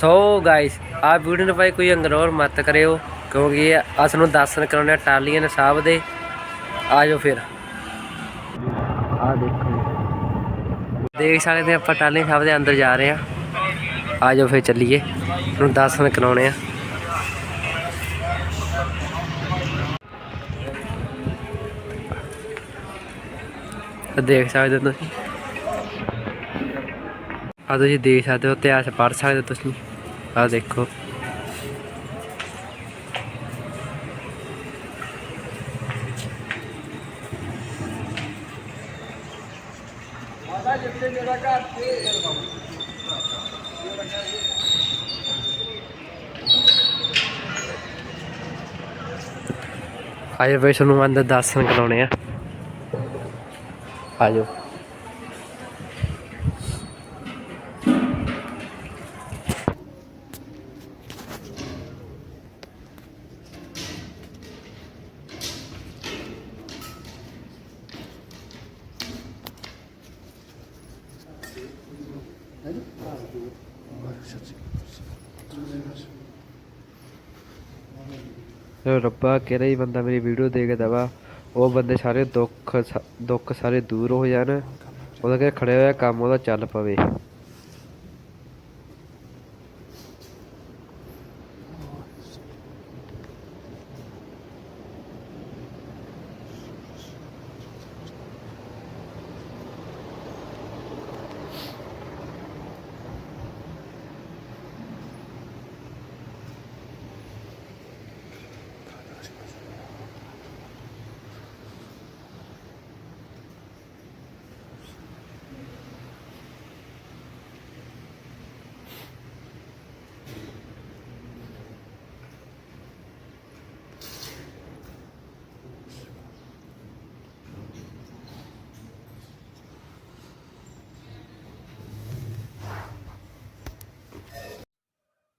So guys ਆ video ਨੂੰ ਭਾਈ ਕੋਈ ਇਗਨੋਰ ਮਤ ਕਰਿਓ ਕਿਉਂਕਿ ਇਹ ਅਸ ਨੂੰ ਦਰਸ਼ਨ ਕਰਾਉਣੇ ਆ ਟਾਲੀਆਂ ਸਾਹਿਬ ਦੇ। ਆਜੋ ਫਿਰ। ਆ ਦੇਖੋ। ਦੇਖ ਸਕਦੇ ਆਪਾਂ ਟਾਲੀਆਂ ਸਾਹਿਬ ਦੇ ਅੰਦਰ ਜਾ ਰਹੇ ਆ ਆਜੋ ਫਿਰ ਚੱਲੀਏ ਹੁਣ ਦਰਸ਼ਨ ਕਰਾਉਣੇ ਆ। ਦੇਖ ਸਕਦੇ ਤੁਸੀਂ। ਆ ਤੁਸੀਂ ਦੇਖ ਸਕਦੇ ਹੋ, ਇਤਿਹਾਸ ਪੜ੍ਹ ਸਕਦੇ ਹੋ ਤੁਸੀਂ। ਆ ਦੇਖੋ। ਆਜੋ ਵੇ ਤੁਹਾਨੂੰ ਅੰਦਰ ਦਰਸ਼ਨ ਕਰਾਉਣੇ ਆ। ਆਜੋ। ਤੇ ਰੱਬਾ, ਕਿਹੜਾ ਹੀ ਬੰਦਾ ਮੇਰੀ ਵੀਡੀਓ ਦੇਖਦਾ ਵਾ ਉਹ ਬੰਦੇ ਸਾਰੇ ਦੁੱਖ ਦੁੱਖ ਸਾਰੇ ਦੂਰ ਹੋ ਜਾਣ। ਉਹਦਾ ਕਿ ਖੜੇ ਹੋਇਆ ਕੰਮ ਉਹਦਾ ਚੱਲ ਪਵੇ।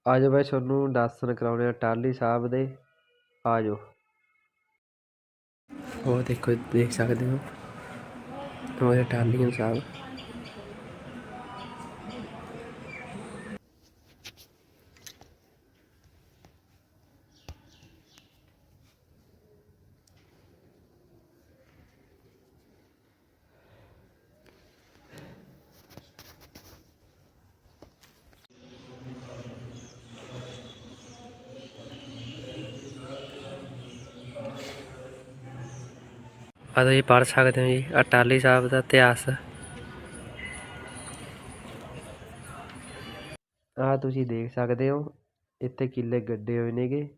ਆ ਜਾਓ ਬਾਈ ਤੁਹਾਨੂੰ ਦਰਸ਼ਨ ਕਰਾਉਣੇ ਆ ਟਾਲੀ ਸਾਹਿਬ ਦੇ। ਆ ਜਾਓ ਉਹ ਦੇਖੋ, ਦੇਖ ਸਕਦੇ ਹੋ। ਉਹ ਟਾਲੀਆਂ ਸਾਹਿਬ। ਆ ਤੁਸੀਂ ਪੜ੍ਹ ਸਕਦੇ ਹੋ ਜੀ, ਅਟਾਲੀ ਸਾਹਿਬ ਦਾ ਇਤਿਹਾਸ। ਆ ਤੁਸੀਂ ਦੇਖ ਸਕਦੇ ਹੋ, ਇੱਥੇ ਕਿੱਲੇ ਗੱਡੇ ਹੋਏ ਨੇਗੇ।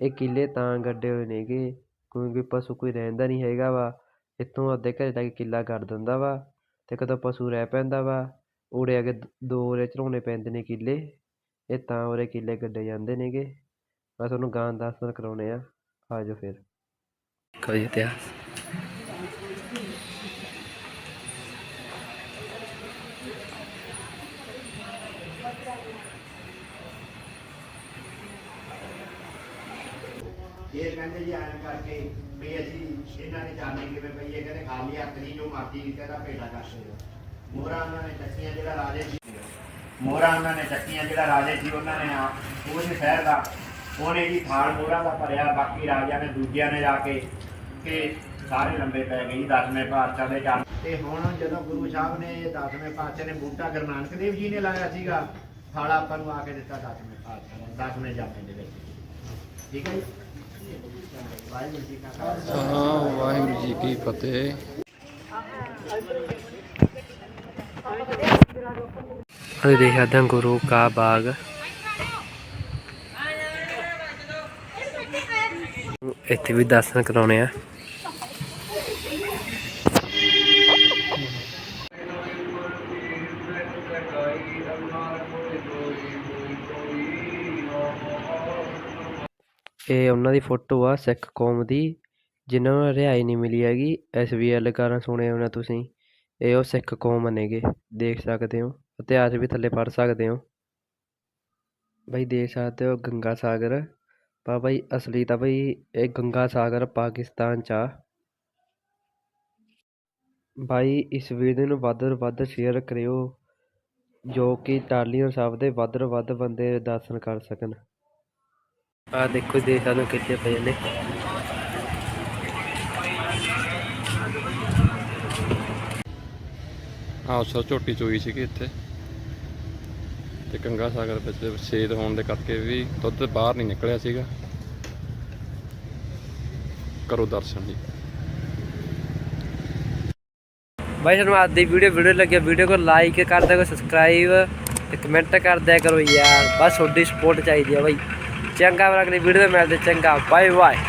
ਇਹ ਕਿੱਲੇ ਤਾਂ ਗੱਡੇ ਹੋਏ ਨੇਗੇ, ਕਿਉਂਕਿ ਪਸ਼ੂ ਕੋਈ ਰਹਿੰਦਾ ਨਹੀਂ ਹੈਗਾ ਵਾ। ਇੱਥੋਂ ਅੱਧੇ ਘਰੇ ਤੱਕ ਕਿੱਲਾ ਕਰ ਦਿੰਦਾ ਵਾ ਤੇ ਕਦੋਂ ਪਸ਼ੂ ਰਹਿ ਪੈਂਦਾ ਵਾ। ਉੜੇ ਆ ਕੇ ਦ- ਦੋ ਉਰੇ ਚੜਾਉਣੇ ਪੈਂਦੇ ਨੇ ਕਿੱਲੇ, ਇਹ ਤਾਂ ਉਰੇ ਕਿੱਲੇ ਗੱਡੇ ਜਾਂਦੇ ਨੇਗੇ। ਮੈਂ ਤੁਹਾਨੂੰ ਗਾਂ ਦਰਸ਼ਨ ਕਰਾਉਣੇ ਆ ਆਜੋ ਫਿਰ। ਕੋਈ ਇਤਿਹਾਸ। ਇਹ ਕਹਿੰਦੇ ਜੀ ਐਂ ਕਰਕੇ ਵੀ ਅਸੀਂ ਇਹਨਾਂ ਨੇ ਜਾਣੇ ਕਿਵੇਂ ਪਈ ਇਹ ਕਹਿੰਦੇ ਖਾਲੀ ਹੱਥ ਨਹੀਂ, ਜੋ ਮਰਜ਼ੀ ਕਹਿੰਦਾ ਭੇਟਾ ਕਰ ਸਕਦੇ ਮੋਹਰਾ ਉਹਨਾਂ ਨੇ ਚੱਕੀਆਂ, ਜਿਹੜਾ ਰਾਜੇ ਸੀ। ਮੋਹਰਾ ਉਹਨਾਂ ਨੇ ਚੱਕੀਆਂ, ਜਿਹੜਾ ਰਾਜੇ ਸੀ, ਉਹਨਾਂ ਨੇ ਆ ਉਹ ਸੀ ਸ਼ਹਿਰ ਦਾ। ਉਹਨੇ ਜੀ ਥਾਲ ਮੋਹਰਾ ਦਾ ਭਰਿਆ, ਬਾਕੀ ਰਾਜਿਆਂ ਨੇ ਦੂਜਿਆਂ ਨੇ ਜਾ ਕੇ ਕਿ ਸਾਰੇ ਲੰਬੇ ਪੈ ਗਏ ਜੀ ਦਸਵੇਂ ਪਾਤਸ਼ਾਹ ਦੇ ਚਰਨ ਤੇ ਹੁਣ ਜਦੋਂ ਗੁਰੂ ਸਾਹਿਬ ਨੇ ਦਸਵੇਂ ਪਾਤਸ਼ਾਹ ਨੇ ਬੂਟਾ ਗੁਰੂ ਨਾਨਕ ਦੇਵ ਜੀ ਨੇ ਲਾਇਆ ਸੀਗਾ ਥਾਲਾ ਆਪਾਂ ਨੂੰ ਆ ਕੇ ਦਿੱਤਾ ਦਸਵੇਂ ਪਾਤਸ਼ਾਹ ਨੇ ਦਸਵੇਂ ਜਾਪੇ ਦੇ ਵਿੱਚ। ਠੀਕ ਹੈ ਜੀ? ਵਾਹਿਗੁਰੂ ਜੀ ਕਾ ਖਾਲਸਾ। ਹਾਂ ਵਾਹਿਗੁਰੂ ਜੀ ਕੀ ਫਤਿਹ। ਅਸੀਂ ਦੇਖ ਸਕਦੇ ਹਾਂ ਗੁਰੂ ਕਾ ਬਾਗ। ਇੱਥੇ ਵੀ ਦਰਸ਼ਨ ਕਰਾਉਣੇ ਆ। ਇਹ ਉਹਨਾਂ ਦੀ ਫੋਟੋ ਆ ਸਿੱਖ ਕੌਮ ਦੀ, ਜਿਨ੍ਹਾਂ ਨੂੰ ਰਿਹਾਈ ਨਹੀਂ ਮਿਲੀ ਹੈਗੀ ਐਸਬੀਐਲ ਗਾਣਾ ਸੁਣੇ ਹੋਣਾ ਤੁਸੀਂ, ਇਹ ਉਹ ਸਿੱਖ ਕੌਮ ਨੇਗੇ, ਦੇਖ ਸਕਦੇ ਹੋ, ਇਤਿਹਾਸ ਵੀ ਥੱਲੇ ਪੜ੍ਹ ਸਕਦੇ ਹੋ। ਬਈ ਦੇਖ ਸਕਦੇ ਹੋ ਗੰਗਾ ਸਾਗਰ ਪਰ ਬਈ ਅਸਲੀ ਤਾਂ ਬਈ ਇਹ ਗੰਗਾ ਸਾਗਰ ਪਾਕਿਸਤਾਨ ਚ ਆ। ਬਾਈ ਇਸ ਵੀਡੀਓ ਨੂੰ ਵੱਧ ਤੋਂ ਵੱਧ ਸ਼ੇਅਰ ਕਰਿਓ, ਜੋ ਕਿ ਟਾਲੀਆਂ ਸਾਹਿਬ ਦੇ ਵੱਧ ਤੋਂ ਵੱਧ ਬੰਦੇ ਦਰਸ਼ਨ ਕਰ ਸਕਣ। ਆ ਦੇਖੋ ਜੀ ਸਾਨੂੰ ਕਿੱਥੇ ਪਏ ਨੇ। ਆਹ ਸੋ ਝੋਟੀ ਚੋਈ ਸੀਗੀ ਇੱਥੇ। ਤੇ ਗੰਗਾ ਸਾਗਰ ਵਿੱਚ ਛੇਦ ਹੋਣ ਦੇ ਕਰਕੇ ਵੀ ਦੁੱਧ ਬਾਹਰ ਨਹੀਂ ਨਿਕਲਿਆ ਸੀਗਾ। ਕਰੋ ਦਰਸ਼ਨ ਜੀ। ਬਾਈ ਤੁਹਾਨੂੰ ਅੱਜ ਦੀ ਵੀਡੀਓ ਵੀਡੀਓ ਲੱਗਿਆ ਵੀਡੀਓ को ਲਾਈਕ ਕਰ ਕਰੋ ਸਬਸਕ੍ਰਾਈਬ ਤੇ ਕਮੈਂਟ ਕਰ ਦਿਆ ਕਰੋ ਯਾਰ। ਬਸ ਤੁਹਾਡੀ ਸਪੋਰਟ ਚਾਹੀਦੀ ਆ ਬਾਈ। ಚಂಗ ಬರೋಕೆ ನೀವು ವಿಡಿಯೋ ಮೇಲೆ ಚಂಗ ಬಾಯ್ ಬಾಯ್